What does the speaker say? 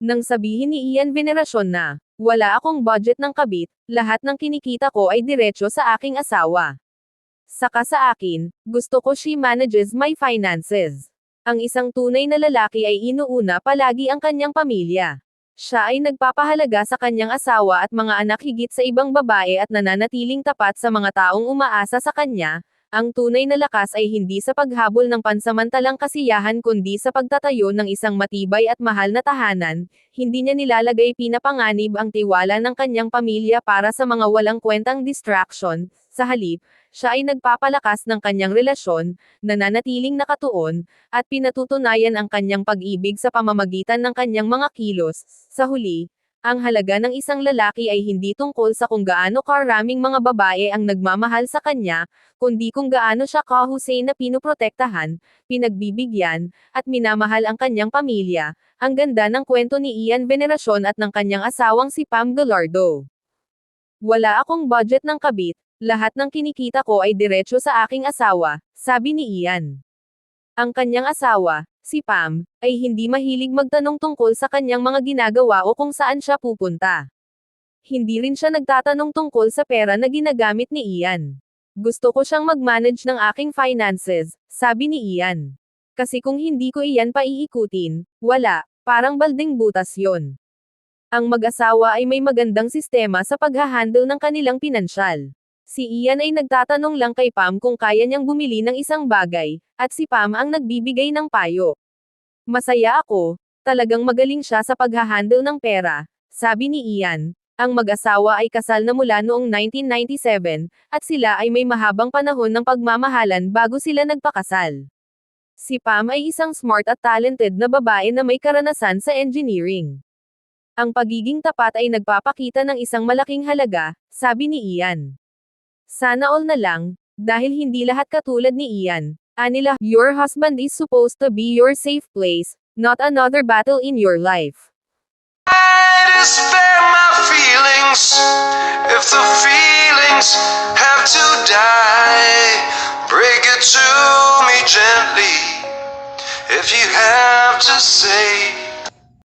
Nang sabihin ni Ian Veneracion na, wala akong budget ng kabit, lahat ng kinikita ko ay diretsyo sa aking asawa. Saka sa akin, gusto ko she manages my finances. Ang isang tunay na lalaki ay inuuna palagi ang kanyang pamilya. Siya ay nagpapahalaga sa kanyang asawa at mga anak higit sa ibang babae at nananatiling tapat sa mga taong umaasa sa kanya. Ang tunay na lakas ay hindi sa paghabol ng pansamantalang kasiyahan kundi sa pagtatayo ng isang matibay at mahal na tahanan. Hindi niya nilalagay pinapanganib ang tiwala ng kanyang pamilya para sa mga walang kwentang distraction. Sa halip, siya ay nagpapalakas ng kanyang relasyon, nananatiling nakatuon, at pinatutunayan ang kanyang pag-ibig sa pamamagitan ng kanyang mga kilos. Sa huli, ang halaga ng isang lalaki ay hindi tungkol sa kung gaano karaming mga babae ang nagmamahal sa kanya, kundi kung gaano siya kahusay na pinoprotektahan, pinagbibigyan, at minamahal ang kanyang pamilya. Ang ganda ng kwento ni Ian Veneracion at ng kanyang asawang si Pam Gallardo. Wala akong budget ng kabit, lahat ng kinikita ko ay diretsyo sa aking asawa, sabi ni Ian. Ang kanyang asawa, si Pam, ay hindi mahilig magtanong tungkol sa kanyang mga ginagawa o kung saan siya pupunta. Hindi rin siya nagtatanong tungkol sa pera na ginagamit ni Ian. Gusto ko siyang mag-manage ng aking finances, sabi ni Ian. Kasi kung hindi ko iyan pa iikutin, wala, parang balding butas yon. Ang mag-asawa ay may magandang sistema sa paghahandle ng kanilang pinansyal. Si Ian ay nagtatanong lang kay Pam kung kaya niyang bumili ng isang bagay, at si Pam ang nagbibigay ng payo. Masaya ako, talagang magaling siya sa paghahandle ng pera, sabi ni Ian. Ang mag-asawa ay kasal na mula noong 1997, at sila ay may mahabang panahon ng pagmamahalan bago sila nagpakasal. Si Pam ay isang smart at talented na babae na may karanasan sa engineering. Ang pagiging tapat ay nagpapakita ng isang malaking halaga, sabi ni Ian. Sana all na lang, dahil hindi lahat katulad ni Ian. Anila, your husband is supposed to be your safe place, not another battle in your life. to spare my feelings if the feelings have to die break it to me gently if you have to say